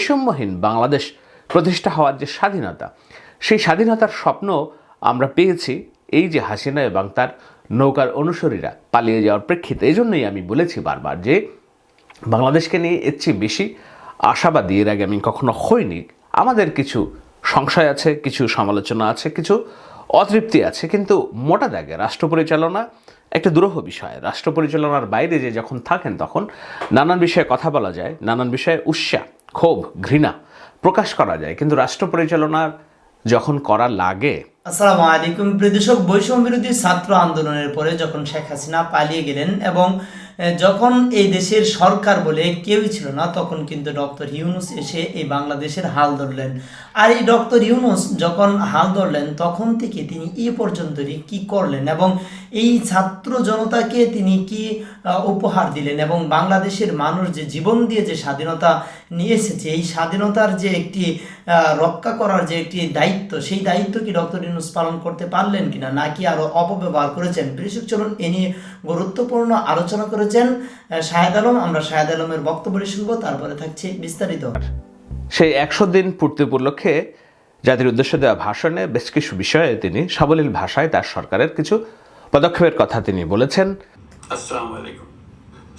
বৈষম্যহীন বাংলাদেশ প্রতিষ্ঠা হওয়ার যে স্বাধীনতা, সেই স্বাধীনতার স্বপ্ন আমরা পেয়েছি এই যে হাসিনা এবং তার নৌকার অনুসারীরা পালিয়ে যাওয়ার প্রেক্ষিতে। এই জন্যই আমি বলেছি বারবার যে বাংলাদেশকে নিয়ে এর চেয়ে বেশি আশাবাদী, এর আগে আমি কখনো হইনি। আমাদের কিছু সংশয় আছে, কিছু সমালোচনা আছে, কিছু অতৃপ্তি আছে, কিন্তু মোটা দাগে রাষ্ট্র পরিচালনা একটা দুরূহ বিষয়। রাষ্ট্র পরিচালনার বাইরে যে যখন থাকেন তখন নানান বিষয়ে কথা বলা যায়, নানান বিষয়ে উৎসাহ ক্ষোভ, ঘৃণা প্রকাশ করা যায়। কিন্তু রাষ্ট্র পরিচালনার যখন করা লাগে, আসসালামু আলাইকুম প্রিয় দর্শক, বৈষম্য বিরোধী ছাত্র আন্দোলনের পরে যখন শেখ হাসিনা পালিয়ে গেলেন এবং যখন এই দেশের সরকার বলে কেউই ছিল না, তখন কিন্তু ডক্টর ইউনুস এসে এই বাংলাদেশের হাল ধরলেন। আর এই ডক্টর ইউনুস যখন হাল ধরলেন, তখন থেকে তিনি এ পর্যন্তই কি করলেন এবং এই ছাত্র জনতাকে তিনি কি উপহার দিলেন এবং বাংলাদেশের মানুষ যে জীবন দিয়ে যে স্বাধীনতা নিয়ে এসেছে, এই স্বাধীনতার যে একটি রক্ষা করার যে একটি দায়িত্ব, সেই দায়িত্ব কি ডক্টর ইউনুস পালন করতে পারলেন কিনা, নাকি আরও অপব্যবহার করেছেন? কৃষক চলুন এ নিয়ে গুরুত্বপূর্ণ আলোচনা করেছেন শাহেদ আলম। আমরা শাহেদ আলমের বক্তব্য শুনব, তারপরে থাকছে বিস্তারিত। সেই একশো দিন পূর্তি উপলক্ষে জাতির উদ্দেশ্যে দেওয়া ভাষণে বেশ কিছু বিষয়ে তিনি সাবলীল ভাষায় তার সরকারের কিছু পদক্ষেপের কথা তিনি বলেছেন। আসসালামু আলাইকুম।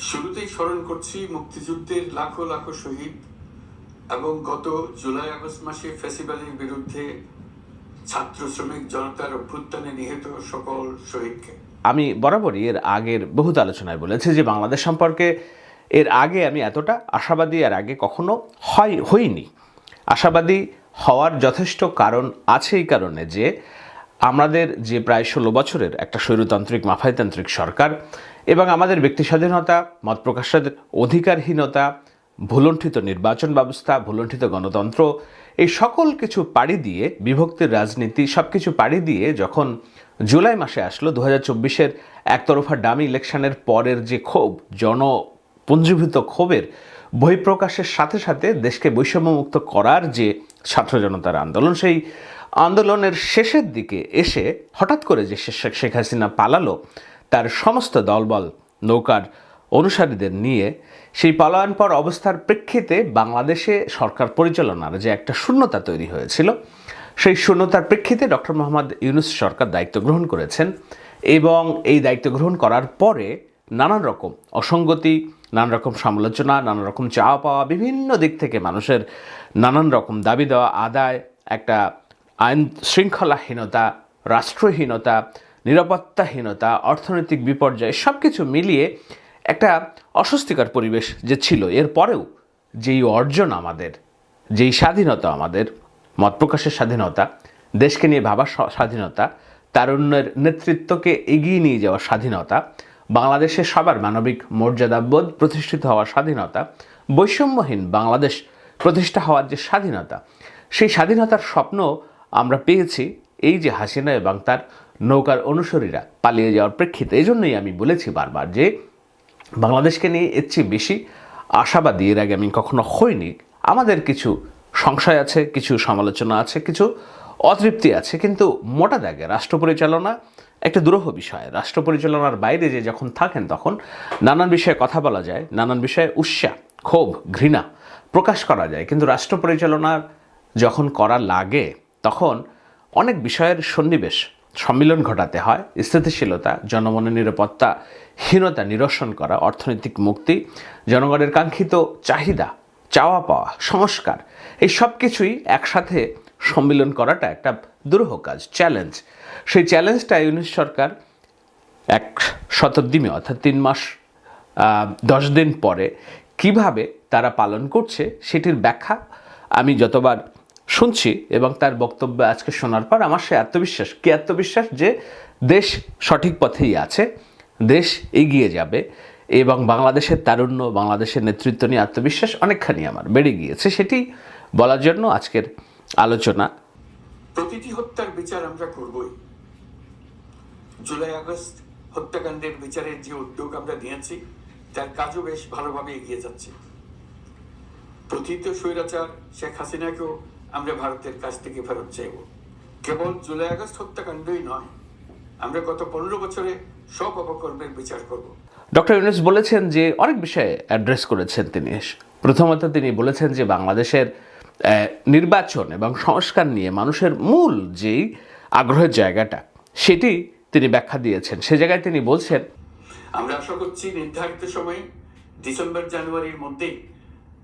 শুরুতেই স্মরণ করছি মুক্তিযুদ্ধের লাখো লাখো শহীদ এবং গত জুলাই আগস্ট মাসে ফেসিবালের বিরুদ্ধে ছাত্র শ্রমিক জনতার অভ্যুত্থানে নিহত সকল শহীদকে। আমি বরাবরই এর আগের বহুত আলোচনায় বলেছি যে বাংলাদেশ সম্পর্কে এর আগে আমি এতটা আশাবাদী আর আগে কখনো হয়, হইনি। আশাবাদী হওয়ার যথেষ্ট কারণ আছে এই কারণে যে আমাদের যে প্রায় ষোলো বছরের একটা স্বৈরতান্ত্রিক মাফাইতান্ত্রিক সরকার এবং আমাদের ব্যক্তি স্বাধীনতা মত প্রকাশের অধিকারহীনতা, ভুলণ্ঠিত নির্বাচন ব্যবস্থা, ভুলণ্ঠিত গণতন্ত্র, এই সকল কিছু পাড়ি দিয়ে, বিভক্তির রাজনীতি সব কিছু পাড়ি দিয়ে যখন জুলাই মাসে আসলো দু হাজার চব্বিশের একতরফা ডামি ইলেকশনের পরের যে ক্ষোভ, জনপুঞ্জীভূত ক্ষোভের বহিঃপ্রকাশের সাথে সাথে দেশকে বৈষম্যমুক্ত করার যে ছাত্র জনতার আন্দোলন, সেই আন্দোলনের শেষের দিকে এসে হঠাৎ করে যে শেখ হাসিনা পালালো তার সমস্ত দলবল নৌকার অনুসারীদের নিয়ে সেই পালায়ন পর অবস্থার প্রেক্ষিতে বাংলাদেশে সরকার পরিচালনার যে একটা শূন্যতা তৈরি হয়েছিল, সেই শূন্যতার প্রেক্ষিতে ডক্টর মোহাম্মদ ইউনুস সরকার দায়িত্ব গ্রহণ করেছেন এবং এই দায়িত্ব গ্রহণ করার পরে নানান রকম অসঙ্গতি, নানান রকম সমালোচনা, নানান রকম চাওয়া পাওয়া, বিভিন্ন দিক থেকে মানুষের নানান রকম দাবি দেওয়া আদায়, একটা আইন শৃঙ্খলাহীনতা, রাষ্ট্রহীনতা নিরাপত্তাহীনতা, অর্থনৈতিক বিপর্যয় সব কিছু মিলিয়ে একটা অস্বস্তিকর পরিবেশ যে ছিল। এর পরেও যেই অর্জন আমাদের, যেই স্বাধীনতা আমাদের, মত প্রকাশের স্বাধীনতা, দেশকে নিয়ে ভাবার স্বাধীনতা, তারুণ্যের নেতৃত্বকে এগিয়ে নিয়ে যাওয়ার স্বাধীনতা, বাংলাদেশের সবার মানবিক মর্যাদাবোধ প্রতিষ্ঠিত হওয়ার স্বাধীনতা, বৈষম্যহীন বাংলাদেশ প্রতিষ্ঠা হওয়ার যে স্বাধীনতা, সেই স্বাধীনতার স্বপ্ন আমরা পেয়েছি। এই যে হাসিনা এবং তার নৌকার অনুসারীরা পালিয়ে যাওয়ার প্রেক্ষিতে এই জন্যই আমি বলেছি বারবার যে বাংলাদেশকে নিয়ে এর চেয়ে বেশি আশাবাদী, এর আগে আমি কখনো হইনি। আমাদের কিছু সংশয় আছে, কিছু সমালোচনা আছে, কিছু অতৃপ্তি আছে, কিন্তু মোটা দাগে রাষ্ট্র পরিচালনা একটা দুরূহ বিষয়। রাষ্ট্র পরিচালনার বাইরে যে যখন থাকেন তখন নানান বিষয়ে কথা বলা যায়, নানান বিষয়ে উৎসাহ ক্ষোভ, ঘৃণা প্রকাশ করা যায়। কিন্তু রাষ্ট্র পরিচালনার যখন করা লাগে, তখন অনেক বিষয়ের সন্নিবেশ সম্মিলন ঘটাতে হয়। স্থিতিশীলতা জনমনের নিরাপত্তা, হীনতা নিরসন করা, অর্থনৈতিক মুক্তি, জনগণের কাঙ্ক্ষিত চাহিদা, চাওয়া পাওয়া, সংস্কার, এই সব কিছুই একসাথে সম্মিলন করাটা একটা দুরূহ কাজ, চ্যালেঞ্জ। সেই চ্যালেঞ্জটা ইউনিশ সরকার এক শতাব্দীমে, অর্থাৎ তিন মাস দশ দিন পরে কীভাবে তারা পালন করছে সেটির ব্যাখ্যা আমি যতবার শুনছি এবং তার বক্তব্য আজকে শোনার পর আমার সে আত্মবিশ্বাস, কি আত্মবিশ্বাস? যে দেশ সঠিক পথেই আছে, দেশ এগিয়ে যাবে এবং বাংলাদেশের তারুণ্য, বাংলাদেশের নেতৃত্ব নিয়ে আত্মবিশ্বাস অনেকখানি আমার বেড়ে গিয়েছে। সেটি বলার জন্য আজকের আলোচনা। প্রতিটি হত্যার বিচার আমরা করবই। জুলাই আগস্ট হত্যাকাণ্ডের বিচারের যে উদ্যোগ আমরা নিয়েছি, তার কাজও বেশ ভালোভাবে এগিয়ে যাচ্ছে। প্রথিত স্বৈরাচার শেখ হাসিনাকেও আমরা ভারতের কাছ থেকে ফেরত চাইব। কেবল জুলাই আগস্ট হত্যাকাণ্ডই নয় আমরা গত পনেরো বছরে সব অপকর্মের বিচার করব। ডক্টর ইউনুস বলেছেন যে অনেক বিষয়ে অ্যাড্রেস করেছেন তিনি। প্রথমত তিনি বলেছেন যে বাংলাদেশের নির্বাচন এবং সংস্কার নিয়ে মানুষের মূল যেই আগ্রহের জায়গাটা সেটি তিনি ব্যাখ্যা দিয়েছেন। সে জায়গায় তিনি বলছেন আমরা আশা করছি নির্ধারিত সময়ে ডিসেম্বর জানুয়ারির মধ্যেই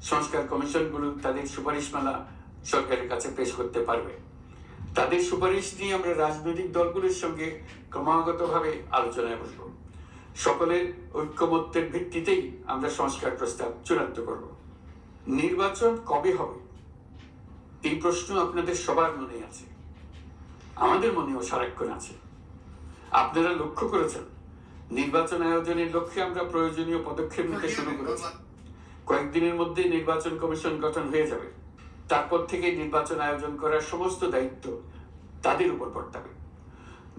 সংস্কার কমিশনগুলো তাদের সুপারিশমালা সরকারের কাছে পেশ করতে পারবে। তাদের সুপারিশ নিয়ে আমরা রাজনৈতিক দলগুলোর সঙ্গে ক্রমাগতভাবে আলোচনায় বসব। সকলের ঐক্যমত্যের ভিত্তিতেই আমরা সংস্কার প্রস্তাব চূড়ান্ত করব। নির্বাচন কবে হবে? এই প্রশ্ন আপনাদের সবার মনে আছে। আমাদের মনেও সারাক্ষণ আছে। আপনারা লক্ষ্য করেছেন, নির্বাচন আয়োজনের লক্ষ্যে আমরা প্রয়োজনীয় পদক্ষেপ নিতে শুরু করেছি। কয়েকদিনের মধ্যে নির্বাচন কমিশন গঠন হয়ে যাবে। তারপর থেকে নির্বাচন আয়োজন করার সমস্ত দায়িত্ব তাদের উপর বর্তাবে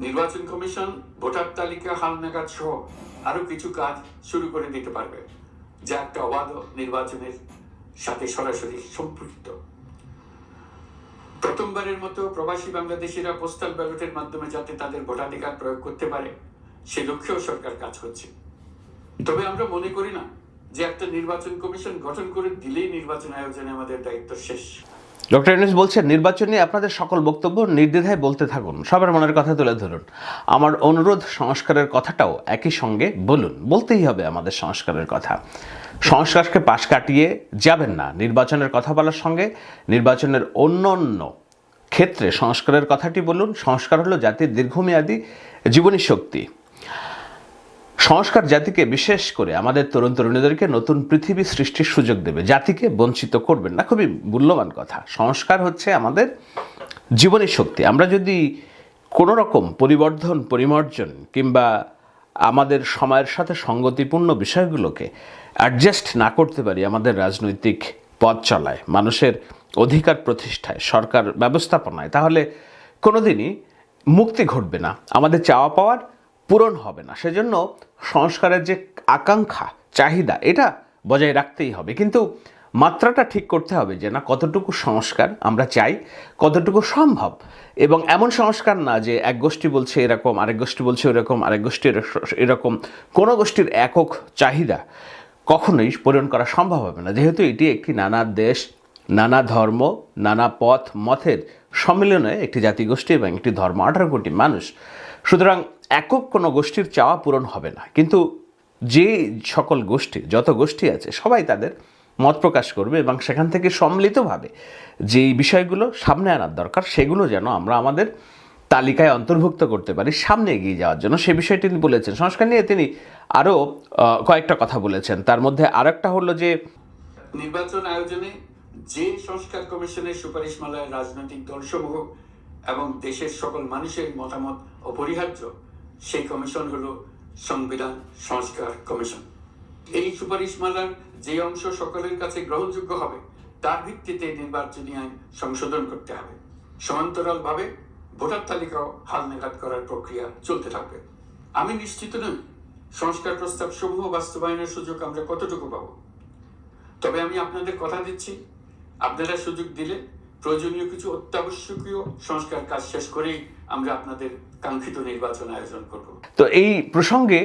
নির্বাচন কমিশন ভোটার তালিকা হালনাগাদ সহ আরও কিছু কাজ শুরু করে দিতে পারবে, যা একটা অবাধ নির্বাচনের সাথে সরাসরি সম্পৃক্ত। প্রথমবারের মতো প্রবাসী বাংলাদেশিরা পোস্টাল ব্যালটের মাধ্যমে যাতে তাদের ভোটাধিকার প্রয়োগ করতে পারে, সে লক্ষ্যেও সরকার কাজ করছে। তবে আমরা মনে করি না যে একটা নির্বাচন কমিশন গঠন করে দিলেই নির্বাচন আয়োজনে আমাদের দায়িত্ব শেষ। ডক্টর ইউনুস বলছেন, নির্বাচন নিয়ে আপনাদের সকল বক্তব্য নির্দ্বিধায় বলতে থাকুন। সবার মনের কথা তুলে ধরুন। আমার অনুরোধ, সংস্কারের কথাটাও একই সঙ্গে বলুন। বলতেই হবে আমাদের সংস্কারের কথা। সংস্কারকে পাশ কাটিয়ে যাবেন না। নির্বাচনের কথা বলার সঙ্গে নির্বাচনের অন্য অন্য ক্ষেত্রে সংস্কারের কথাটি বলুন। সংস্কার হলো জাতির দীর্ঘমেয়াদী জীবনী শক্তি। সংস্কার জাতিকে বিশেষ করে আমাদের তরুণ তরুণীদেরকে নতুন পৃথিবী সৃষ্টির সুযোগ দেবে। জাতিকে বঞ্চিত করবেন না। খুবই মূল্যবান কথা। সংস্কার হচ্ছে আমাদের জীবনী শক্তি। আমরা যদি কোনো রকম পরিবর্ধন, পরিমার্জন কিংবা আমাদের সময়ের সাথে সঙ্গতিপূর্ণ বিষয়গুলোকে অ্যাডজাস্ট না করতে পারি আমাদের রাজনৈতিক পথ চলায়, মানুষের অধিকার প্রতিষ্ঠায়, সরকার ব্যবস্থাপনায়, তাহলে কোনোদিনই মুক্তি ঘটবে না। আমাদের চাওয়া পাওয়ার পূরণ হবে না। সেজন্য সংস্কারের যে আকাঙ্ক্ষা, চাহিদা, এটা বজায় রাখতেই হবে। কিন্তু মাত্রাটা ঠিক করতে হবে যে, না, কতটুকু সংস্কার আমরা চাই, কতটুকু সম্ভব? এবং এমন সংস্কার না যে, এক গোষ্ঠী বলছে এরকম, আরেক গোষ্ঠী বলছে এরকম আরেক গোষ্ঠীর এরকম। কোনো গোষ্ঠীর একক চাহিদা কখনোই পূরণ করা সম্ভব হবে না। যেহেতু এটি একটি নানা দেশ, নানা ধর্ম, নানা পথ মথের সম্মিলনে একটি জাতিগোষ্ঠী এবং একটি ধর্ম। আঠারো কোটি মানুষ। সুতরাং একক কোনো গোষ্ঠীর চাওয়া পূরণ হবে না। কিন্তু যে সকল গোষ্ঠী, যত গোষ্ঠী আছে, সবাই তাদের মত প্রকাশ করবে এবং সেখান থেকে সম্মিলিতভাবে যেই বিষয়গুলো সামনে আনার দরকার, সেগুলো যেন আমরা আমাদের তালিকায় অন্তর্ভুক্ত করতে পারি, সামনে এগিয়ে যাওয়ার জন্য। সে বিষয়টি তিনি বলেছেন। সংস্কার নিয়ে তিনি আরও কয়েকটা কথা বলেছেন। তার মধ্যে আর একটা হলো যে, নির্বাচন আয়োজনে যে সংস্কার কমিশনের সুপারিশমালায় রাজনৈতিক দলসমূহ এবং দেশের সকল মানুষের মতামত অপরিহার্য সেই কমিশন হলো সংবিধান সংস্কার কমিশন। এই সুপারিশমালার যে অংশ সকলের কাছে গ্রহণযোগ্য হবে, তার ভিত্তিতে নির্বাচনী আইন সংশোধন করতে হবে। সমান্তরালভাবে ভোটার তালিকাও হালনাঘাত করার প্রক্রিয়া চলতে থাকবে। আমি নিশ্চিত নই সংস্কার প্রস্তাব সমূহ বাস্তবায়নের সুযোগ আমরা কতটুকু পাবো। তবে আমি আপনাদের কথা দিচ্ছি। আপনারা সুযোগ দিলে প্রয়োজনীয় কিছু অত্যাবশ্যকীয় সংস্কার কাজ শেষ করেই আমরা আপনাদের কাঙ্ক্ষিত নির্বাচন আয়োজন করব। তো এই প্রসঙ্গে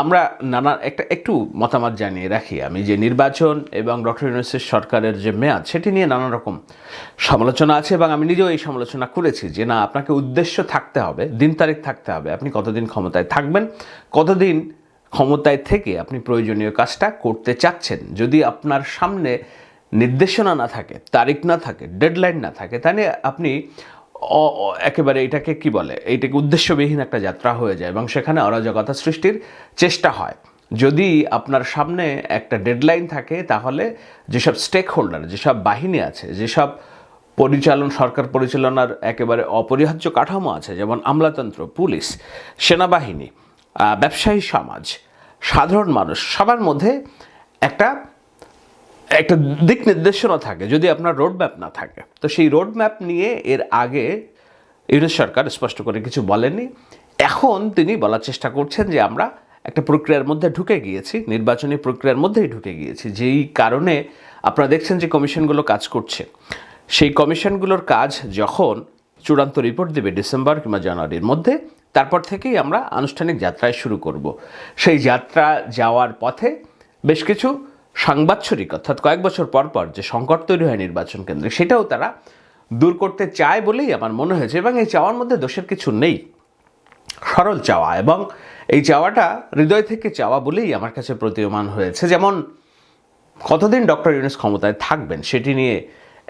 আমরা নানা একটা একটু মতামত জানিয়ে রাখি। আমি যে নির্বাচন এবং ডক্টর ইউনুসের সরকারের যে মেয়াদ, সেটি নিয়ে নানা রকম সমালোচনা আছে এবং আমি নিজেও এই সমালোচনা করেছি যে না, আপনাকে উদ্দেশ্য থাকতে হবে, দিন তারিখ থাকতে হবে। আপনি কতদিন ক্ষমতায় থাকবেন? কতদিন ক্ষমতায় থেকে আপনি প্রয়োজনীয় কাজটা করতে চাচ্ছেন? যদি আপনার সামনে নির্দেশনা না থাকে, তারিখ না থাকে ডেডলাইন না থাকে, তাহলে আপনি একেবারে এটাকে কি বলে এইটাকে উদ্দেশ্যবিহীন একটা যাত্রা হয়ে যায় এবং সেখানে অরাজকতা সৃষ্টির চেষ্টা হয়। যদি আপনার সামনে একটা ডেডলাইন থাকে, তাহলে যেসব স্টেক হোল্ডার যেসব বাহিনী আছে, যেসব পরিচালন, সরকার পরিচালনার একেবারে অপরিহার্য কাঠামো আছে, যেমন আমলাতন্ত্র, পুলিশ, সেনাবাহিনী ব্যবসায়ী সমাজ, সাধারণ মানুষ, সবার মধ্যে একটা একটা দিক নির্দেশনা থাকে, যদি আপনার রোড ম্যাপ না থাকে। তো সেই রোড ম্যাপ নিয়ে এর আগে ইউনিট সরকার স্পষ্ট করে কিছু বলেননি। এখন তিনি বলার চেষ্টা করছেন যে আমরা একটা প্রক্রিয়ার মধ্যে ঢুকে গিয়েছি, নির্বাচনী প্রক্রিয়ার মধ্যেই ঢুকে গিয়েছি। যেই কারণে আপনারা দেখছেন যে কমিশনগুলো কাজ করছে। সেই কমিশনগুলোর কাজ যখন চূড়ান্ত রিপোর্ট দেবে ডিসেম্বর কিংবা জানুয়ারির মধ্যে, তারপর থেকেই আমরা আনুষ্ঠানিক যাত্রায় শুরু করব। সেই যাত্রা যাওয়ার পথে বেশ কিছু সাংবাৎসরিক, অর্থাৎ কয়েক বছর পর পর যে সংকট তৈরি হয় নির্বাচন কেন্দ্রে, সেটাও তারা দূর করতে চায় বলেই আমার মনে হয়েছে এবং এই চাওয়ার মধ্যে দোষের কিছু নেই। সরল চাওয়া এবং এই চাওয়াটা হৃদয় থেকে চাওয়া বলেই আমার কাছে প্রতীয়মান হয়েছে। যেমন কতদিন ডক্টর ইউনুস ক্ষমতায় থাকবেন সেটি নিয়ে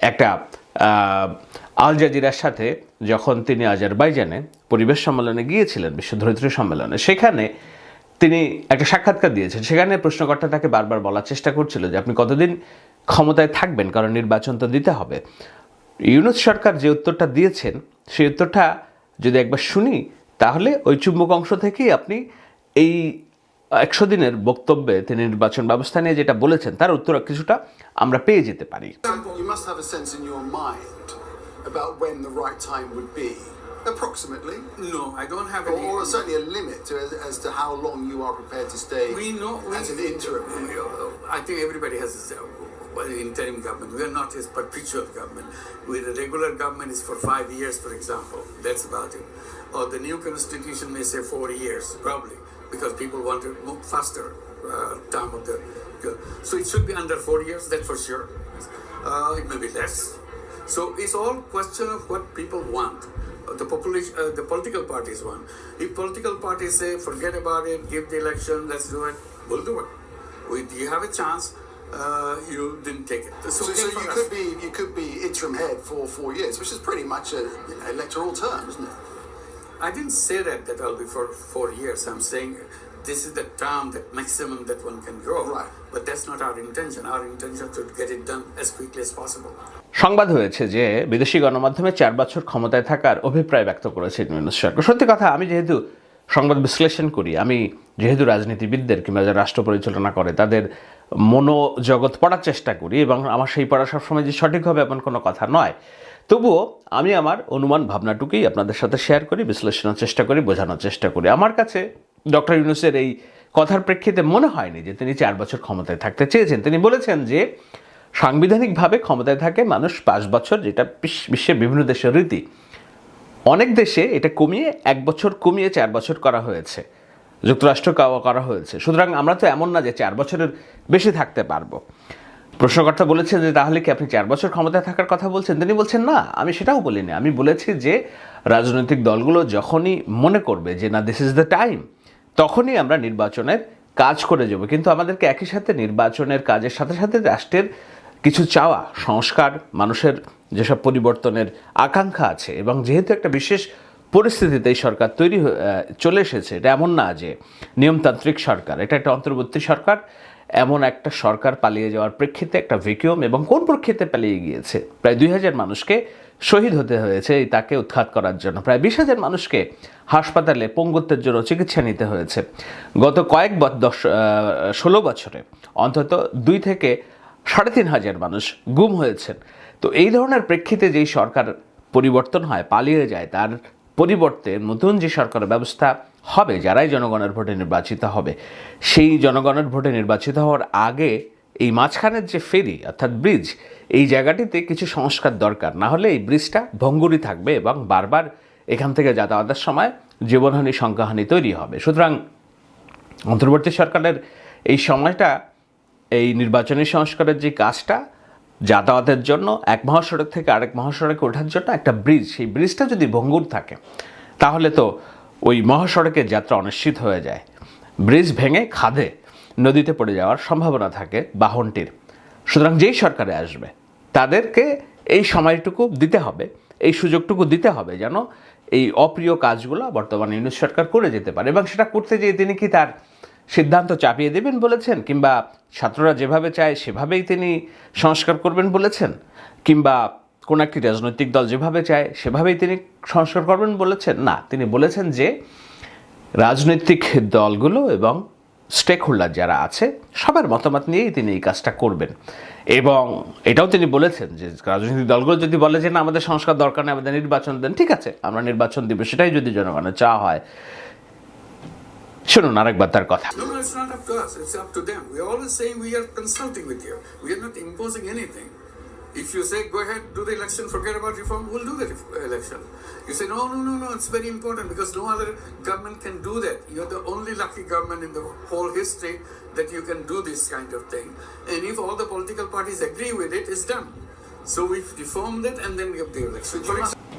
একটা আল জাজিরার সাথে যখন তিনি আজারবাইজানে পরিবেশ সম্মেলনে গিয়েছিলেন, বিশ্ব ধরিত্রী সম্মেলনে, সেখানে তিনি একটা সাক্ষাৎকার দিয়েছেন। সেখানে প্রশ্নকর্তা তাকে বারবার বলার চেষ্টা করছিল যে আপনি কতদিন ক্ষমতায় থাকবেন, কারণ নির্বাচন তো দিতে হবে। ইউনুস সরকার যে উত্তরটা দিয়েছেন, সেই উত্তরটা যদি একবার শুনি, তাহলে ওই চুম্বক অংশ থেকেই আপনি এই একশো দিনের বক্তব্যে তিনি নির্বাচন ব্যবস্থা নিয়ে যেটা বলেছেন, তার উত্তর কিছুটা আমরা পেয়ে যেতে পারি। Example, you must have a sense in your mind about when the right time would be, approximately, No, I don't have or, any. or certainly a limit to, as, as to how long you are prepared to stay We know. We, as an interim. I think everybody has this, uh, well, interim government. We are not his perpetual government. We, the regular government is for five years, for example. That's about it. Or the new constitution may say four years, probably, because people want to move faster uh, term of the. So it should be under four years, that's for sure. Uh, it may be less. So it's all question of what people want. The population, uh, the political parties want. If political parties say, forget about it, give the election, let's do it, we'll do it. We, you have a chance, uh, you didn't take it. So, so you could be you could be interim head for four years, which is pretty much an electoral term, isn't it? I didn't say that that I'll be for four years. I'm saying this is the term, that maximum that one can grow. Right. But that's not our intention. Our intention to get it done as quickly as possible. সংবাদ হয়েছে যে বিদেশি গণমাধ্যমে চার বছর ক্ষমতায় থাকার অভিপ্রায় ব্যক্ত করেছে ইউনুস সরকার সত্যি কথা আমি যেহেতু সংবাদ বিশ্লেষণ করি আমি যেহেতু রাজনীতিবিদদের কিংবা যারা রাষ্ট্র পরিচালনা করে তাদের মনোজগৎ পড়ার চেষ্টা করি এবং আমার সেই পড়া সবসময় যে সঠিক হবে এমন কোনো কথা নয় তবুও আমি আমার অনুমান ভাবনাটুকুই আপনাদের সাথে শেয়ার করি বিশ্লেষণের চেষ্টা করি বোঝানোর চেষ্টা করি আমার কাছে ডক্টর ইউনুসের এই কথার প্রেক্ষিতে মনে হয়নি যে তিনি চার বছর ক্ষমতায় থাকতে চেয়েছেন। তিনি বলেছেন যে সাংবিধানিকভাবে ক্ষমতায় থাকে মানুষ পাঁচ বছর, যেটা বিশ্ব- বিশ্বের বিভিন্ন দেশের রীতি। অনেক দেশে এটা কমিয়ে, এক বছর কমিয়ে চার বছর করা হয়েছে। যুক্তরাষ্ট্র কাওয়া করা হয়েছে। সুতরাং আমরা তো এমন না যে চার বছরের বেশি থাকতে পারব। প্রশ্নকর্তা বলেছেন যে, তাহলে কি আপনি চার বছর ক্ষমতায় থাকার কথা বলছেন? তিনি বলছেন, না, আমি সেটাও বলিনি। আমি বলেছি যে, রাজনৈতিক দলগুলো যখনই মনে করবে যে, না দিস ইজ দ্য টাইম তখনই আমরা নির্বাচনের কাজ করে যাব। কিন্তু আমাদেরকে একই সাথে নির্বাচনের কাজের সাথে সাথে রাষ্ট্রের কিছু চাওয়া, সংস্কার, মানুষের যেসব পরিবর্তনের আকাঙ্ক্ষা আছে এবং যেহেতু একটা বিশেষ পরিস্থিতিতে এই সরকার তৈরি চলে এসেছে, এটা এমন না যে নিয়মতান্ত্রিক সরকার, এটা একটা অন্তর্বর্তী সরকার, এমন একটা সরকার পালিয়ে যাওয়ার প্রেক্ষিতে একটা ভ্যাকিউম এবং কোন প্রেক্ষিতে পালিয়ে গিয়েছে? প্রায় দুই হাজার মানুষকে শহীদ হতে হয়েছে, এই তাকে উৎখাত করার জন্য। প্রায় বিশ হাজার মানুষকে হাসপাতালে পঙ্গুত্বের জন্য চিকিৎসা নিতে হয়েছে। গত কয়েক দশ ষোলো বছরে অন্তত দুই থেকে সাড়ে তিন হাজার মানুষ গুম হয়েছেন। তো এই ধরনের প্রেক্ষিতে যেই সরকার পরিবর্তন হয়, পালিয়ে যায়, তার পরিবর্তে নতুন যে সরকার ব্যবস্থা হবে, যারাই জনগণের ভোটে নির্বাচিত হবে, সেই জনগণের ভোটে নির্বাচিত হওয়ার আগে এই মাঝখানের যে ফেরি, অর্থাৎ ব্রিজ এই জায়গাটিতে কিছু সংস্কার দরকার। না হলে এই ব্রিজটা ভঙ্গুরি থাকবে এবং বারবার এখান থেকে যাতায়াতের সময় জীবনহানি, সংখ্যাহানি তৈরি হবে। সুতরাং অন্তর্বর্তী সরকারের এই সময়টা, এই নির্বাচনী সংস্কারের যে কাজটা, যাতায়াতের জন্য, এক মহাসড়ক থেকে আরেক মহাসড়কে ওঠার জন্য একটা ব্রিজ সেই ব্রিজটা যদি ভঙ্গুর থাকে, তাহলে তো ওই মহাসড়কের যাত্রা অনিশ্চিত হয়ে যায়। ব্রিজ ভেঙে খাদে নদীতে পড়ে যাওয়ার সম্ভাবনা থাকে বাহনটির। সুতরাং যেই সরকারে আসবে, তাদেরকে এই সময়টুকু দিতে হবে, এই সুযোগটুকু দিতে হবে যেন এই অপ্রিয় কাজগুলো বর্তমানে ইউনিট সরকার করে যেতে পারে এবং সেটা করতে গিয়ে তিনি কি তার সিদ্ধান্ত চাপিয়ে দেবেন বলেছেন কিংবা ছাত্ররা যেভাবে চায় সেভাবেই তিনি সংস্কার করবেন বলেছেন কিংবা কোন একটি রাজনৈতিক দল যেভাবে চায় সেভাবেই তিনি সংস্কার করবেন বলেছেন? না, তিনি বলেছেন যে রাজনৈতিক দলগুলো এবং স্টেক হোল্ডার যারা আছে, সবার মতামত নিয়েই তিনি এই কাজটা করবেন। এবং এটাও তিনি বলেছেন যে, রাজনৈতিক দলগুলো যদি বলে যে, না, আমাদের সংস্কার দরকার নেই, আমাদের নির্বাচন দেন, ঠিক আছে, আমরা নির্বাচন দিব, সেটাই যদি জনগণের চাওয়া হয়। শুনুন আরেকবার তার কথা। No. If you say go ahead, do the election, forget about reform, we'll do the election. You say no, no, no, no, it's very important because no other government can do that. You're the only lucky government in the whole history that you can do this kind of thing. And if all the political parties agree with it, it's done. So we've reformed it and then we have the election.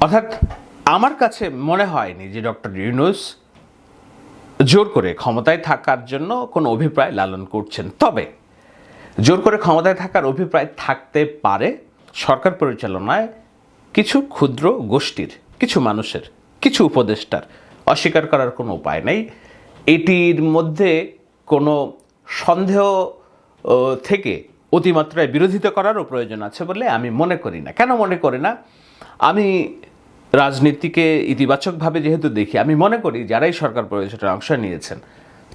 অর্থাৎ আমার কাছে মনে হয়নি যে doctor Yunus জোর করে ক্ষমতায় থাকার জন্য কোনো অভিপ্রায় লালন করছেন তবে জোর করে ক্ষমতায় থাকার অভিপ্রায় থাকতে পারে সরকার পরিচালনায় কিছু ক্ষুদ্র গোষ্ঠীর, কিছু মানুষের, কিছু উপদেষ্টার অস্বীকার করার কোনো উপায় নেই। এটির মধ্যে কোনো সন্দেহ থেকে অতিমাত্রায় বিরোধিতা করারও প্রয়োজন আছে বলে আমি মনে করি না। কেন মনে করি না? আমি রাজনীতিকে ইতিবাচকভাবে যেহেতু দেখি, আমি মনে করি যারাই সরকার পরিচালনায় অংশ নিয়েছেন,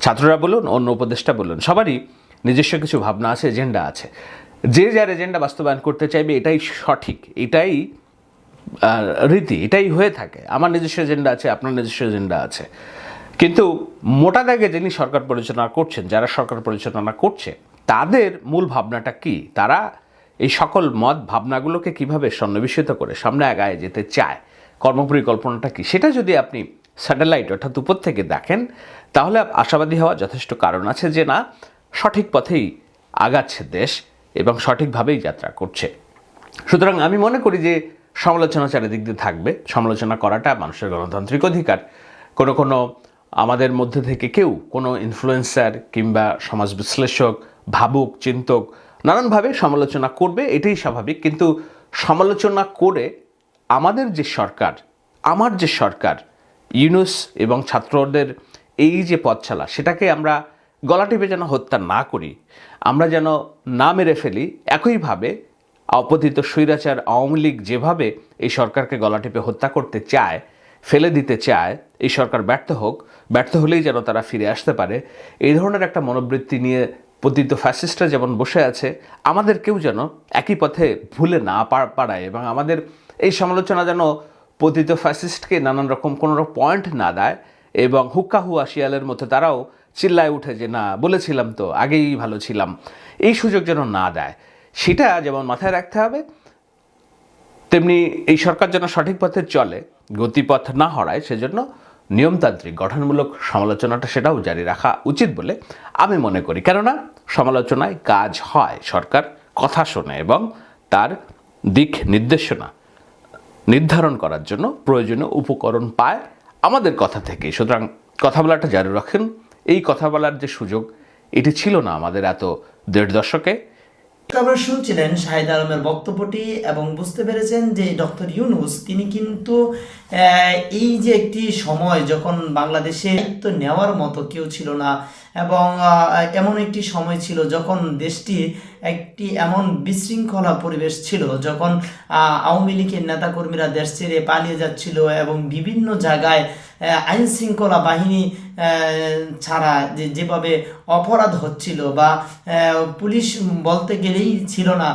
ছাত্ররা বলুন, অন্য উপদেষ্টা বলুন, সবারই নিজস্ব কিছু ভাবনা আছে, এজেন্ডা আছে। যে যার এজেন্ডা বাস্তবায়ন করতে চাইবে, এটাই সঠিক, এটাই রীতি, এটাই হয়ে থাকে। আমার নিজস্ব এজেন্ডা আছে, আপনার নিজস্ব এজেন্ডা আছে। কিন্তু মোটা দাগে যিনি সরকার পরিচালনা করছেন, যারা সরকার পরিচালনা করছে, তাদের মূল ভাবনাটা কি? তারা এই সকল মত ভাবনাগুলোকে কীভাবে সন্নিবেশিত করে, সামনে আগায় যেতে চায়, কর্মপরিকল্পনাটা কি? সেটা যদি আপনি স্যাটেলাইট অর্থাৎ উপর থেকে দেখেন, তাহলে আশাবাদী হওয়া যথেষ্ট কারণ আছে যে না, সঠিক পথেই আগাচ্ছে দেশ। এবং সঠিকভাবেই যাত্রা করছে। সুতরাং আমি মনে করি যে সমালোচনা চারিদিক দিয়ে থাকবে। সমালোচনা করাটা মানুষের গণতান্ত্রিক অধিকার। কোনো কোনো আমাদের মধ্যে থেকে কেউ, কোনো ইনফ্লুয়েন্সার কিংবা সমাজ বিশ্লেষক, ভাবুক, চিন্তক, নানানভাবে সমালোচনা করবে, এটাই স্বাভাবিক। কিন্তু সমালোচনা করে আমাদের যে সরকার, আমার যে সরকার, ইউনুস এবং ছাত্রদের এই যে পথছালা সেটাকে আমরা গলা টিপে যেন হত্যা না করি। আমরা যেন না মেরে ফেলি, একইভাবে অপতিত স্বৈরাচার আওয়ামী লীগ যেভাবে এই সরকারকে গলা টিপে হত্যা করতে চায়, ফেলে দিতে চায়, এই সরকার ব্যর্থ হোক, ব্যর্থ হলেই যেন তারা ফিরে আসতে পারে, এই ধরনের একটা মনোবৃত্তি নিয়ে পতিত ফ্যাসিস্টরা যেমন বসে আছে, আমাদের কেউ যেন একই পথে ভুলে না পারায় এবং আমাদের এই সমালোচনা যেন পতিত ফ্যাসিস্টকে নানান রকম কোনো পয়েন্ট না দেয় এবং হুক্কা হুয়া শিয়ালের মতো তারাও চিল্লায় উঠে যে, না, বলেছিলাম তো, আগেই ভালো ছিলাম। এই সুযোগ যেন না দেয়, সেটা যেমন মাথায় রাখতে হবে, তেমনি এই সরকার যেন সঠিক পথে চলে, গতিপথ না হরায়, সেজন্য নিয়মতান্ত্রিক, গঠনমূলক সমালোচনাটা সেটাও জারি রাখা উচিত বলে আমি মনে করি। কেননা, সমালোচনায় কাজ হয়, সরকার কথা শোনে এবং তার দিক নির্দেশনা নির্ধারণ করার জন্য প্রয়োজনীয় উপকরণ পায় আমাদের কথা থেকে সুতরাং কথা বলাটা জারি রাখেন। এই কথা বলার যে সুযোগ, এটি ছিল না আমাদের এত দেড় দশকে। আপনারা শুনছিলেন শাহিদ আলমের বক্তব্যটি এবং বুঝতে পেরেছেন যে ডক্টর ইউনুস, তিনি কিন্তু এই যে একটি সময় যখন বাংলাদেশে দায়িত্ব নেওয়ার মতো কেউ ছিল না এবং এমন একটি সময় ছিল যখন দেশটি একটি এমন বিশৃঙ্খলা পরিবেশ ছিল যখন আওয়ামী লীগের নেতাকর্মীরা দেশ ছেড়ে পালিয়ে যাচ্ছিল এবং বিভিন্ন জায়গায় আইন শৃঙ্খলা বাহিনী ছাড়া যে, যেভাবে অপরাধ হচ্ছিল বা পুলিশ বলতে গেলেই ছিল না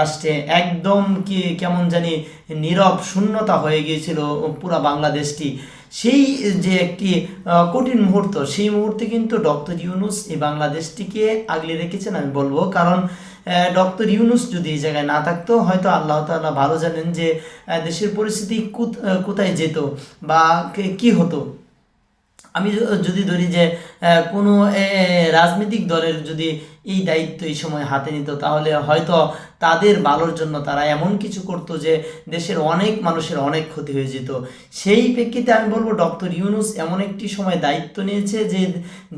রাষ্ট্রে একদম কি, কেমন জানি নীরব শূন্যতা হয়ে গিয়েছিল পুরা বাংলাদেশটি। সেই যে একটি কঠিন মুহূর্ত, সেই মুহূর্তে কিন্তু ডক্টর ইউনুস এই বাংলাদেশটিকে আগলে রেখেছেন আমি বলব। কারণ ডক্টর ইউনুস যদি এই জায়গায় না থাকতো, হয়তো আল্লাহ তাআলা ভালো জানেন যে দেশের পরিস্থিতি কোথ- কোথায় যেত বা কে- হতো। আমি যদি ধরি যে কোনো রাজনৈতিক দলের যদি এই দায়িত্ব এই সময় হাতে নিত, তাহলে হয়তো তাদের ভালোর জন্য তারা এমন কিছু করতো যে দেশের অনেক মানুষের অনেক ক্ষতি হয়ে যেত। সেই প্রেক্ষিতে আমি বলব ডক্টর ইউনুস এমন একটি সময় দায়িত্ব নিয়েছে যে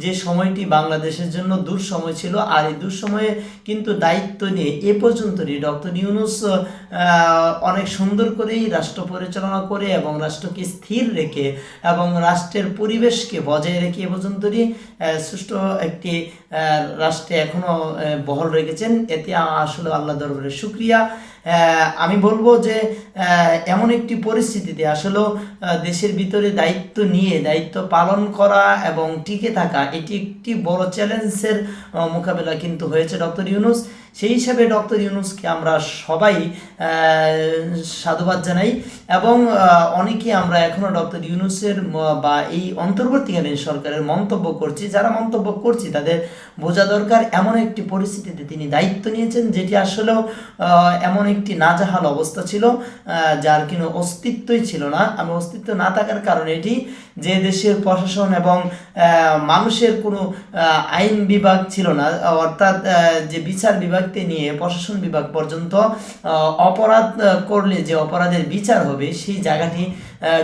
যে সময়টি বাংলাদেশের জন্য দুঃসময় ছিল আর এই দুঃসময়ে কিন্তু দায়িত্ব নিয়ে এ পর্যন্তই ডক্টর ইউনুস অনেক সুন্দর করেই রাষ্ট্র পরিচালনা করে এবং রাষ্ট্রকে স্থির রেখে এবং রাষ্ট্রের পরিবেশকে বজায় রেখে এ পর্যন্তই সুষ্ঠু একটি রাষ্ট্রে এখনও বহল রেখেছেন। এতে আসলে আল্লাহ দরবারে শুক্রিয়া। আমি বলব যে এমন একটি পরিস্থিতিতে আসলে দেশের ভিতরে দায়িত্ব নিয়ে, দায়িত্ব পালন করা এবং টিকে থাকা, এটি একটি বড় চ্যালেঞ্জের মোকাবেলা কিন্তু হয়েছে ডক্টর ইউনুস। সেই হিসাবে ডক্টর ইউনুসকে আমরা সবাই সাধুবাদ জানাই এবং অনেকে আমরা এখনও ডক্টর ইউনুসের বা এই অন্তর্বর্তীকালীন সরকারের মন্তব্য করছি। যারা মন্তব্য করছি, তাদের বোঝা দরকার এমন একটি পরিস্থিতিতে তিনি দায়িত্ব নিয়েছেন, যেটি আসলেও এমন একটি নাজাহাল অবস্থা ছিল যার কোনো অস্তিত্বই ছিল না। আমি অস্তিত্ব না থাকার কারণে এটি যে দেশের প্রশাসন এবং মানুষের কোনো আইন বিভাগ ছিল না, অর্থাৎ যে বিচার বিভাগকে নিয়ে প্রশাসন বিভাগ পর্যন্ত অপরাধ করলে যে অপরাধের বিচার হবে, সেই জায়গাটি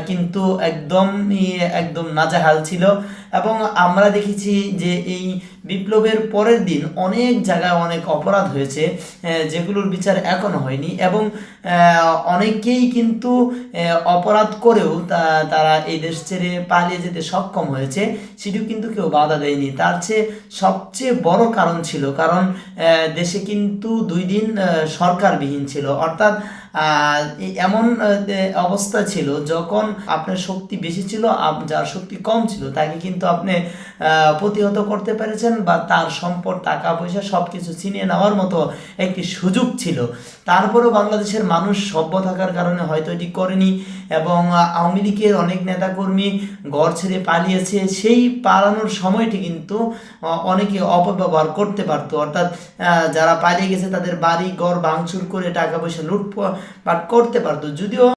কিন্তু একদমই একদম নাজাহাল ছিল। এবং আমরা দেখেছি যে এই বিপ্লবের পরের দিন অনেক জায়গায় অনেক অপরাধ হয়েছে যেগুলোর বিচার এখনও হয়নি এবং অনেকেই কিন্তু অপরাধ করেও তারা এই দেশ ছেড়ে পালিয়ে যেতে সক্ষম হয়েছে, সেটিও কিন্তু কেউ বাধা দেয়নি। তার চেয়ে সবচেয়ে বড় কারণ ছিল, কারণ দেশে কিন্তু দুই দিন সরকারবিহীন ছিল। অর্থাৎ এমন অবস্থা ছিল যখন আপনার শক্তি বেশি ছিল যার শক্তি কম ছিল, তাকে কিন্তু আপনি প্রতিহত করতে পেরেছেন বা তার সম্পদ, টাকা, পয়সা সব কিছু ছিনিয়ে নেওয়ার মতো একটি সুযোগ ছিল। তারপরেও বাংলাদেশের মানুষ সভ্য থাকার কারণে হয়তো এটি করেনি এবং আওয়ামী লীগের অনেক নেতাকর্মী ঘর ছেড়ে পালিয়েছে। সেই পালানোর সময়টি কিন্তু অনেকে অপব্যবহার করতে পারতো। অর্থাৎ যারা পালিয়ে গেছে তাদের বাড়ি, ঘর ভাঙচুর করে টাকা পয়সা লুটপাট করতে পারতো। যদিও